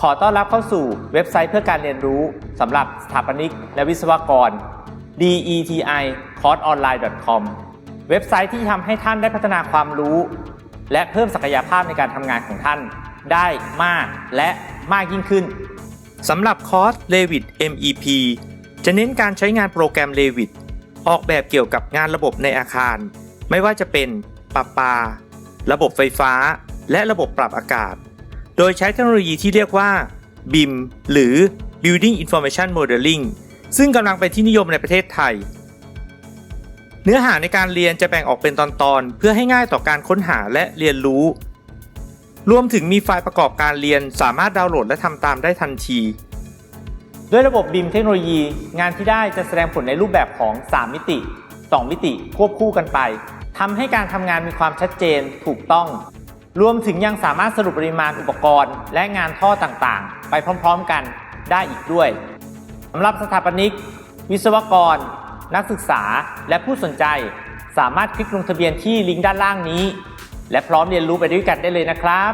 ขอต้อนรับเข้าสู่เว็บไซต์เพื่อการเรียนรู้สำหรับสถาปนิกและวิศวกร DETI courseonline.com เว็บไซต์ที่ทำให้ท่านได้พัฒนาความรู้ และเพิ่มศักยภาพในการทำงานของท่านได้มากและมากยิ่งขึ้นสำหรับคอร์ส Revit MEP จะเน้นการใช้งานโปรแกรม Revit ออกแบบเกี่ยวกับงานระบบในอาคาร ไม่ว่าจะเป็นปรับปา ระบบไฟฟ้า และระบบปรับอากาศ โดยใช้เทคโนโลยีที่เรียกว่า BIM หรือ Building Information Modeling ซึ่งกำลังเป็นที่นิยมในประเทศไทย เนื้อหาในการเรียนจะแบ่งออกเป็นตอนๆ เพื่อให้ง่ายต่อการค้นหาและเรียนรู้ รวมถึงมีไฟล์ประกอบการเรียนสามารถดาวน์โหลดและทำตามได้ทันที ด้วยระบบ BIM เทคโนโลยี งานที่ได้จะแสดงผลในรูปแบบของ 3 มิติ 2 มิติควบคู่กันไปทำให้การทำงานมีความชัดเจนถูกต้อง รวมถึงยังสามารถสรุปปริมาณอุปกรณ์ และงานท่อต่างๆ ไปพร้อมๆกันได้อีกด้วยสำหรับสถาปนิก วิศวกร นักศึกษาและผู้สนใจ สามารถคลิกลงทะเบียนที่ลิงก์ด้านล่างนี้ และพร้อมเรียนรู้ไปด้วยกันได้เลยนะครับ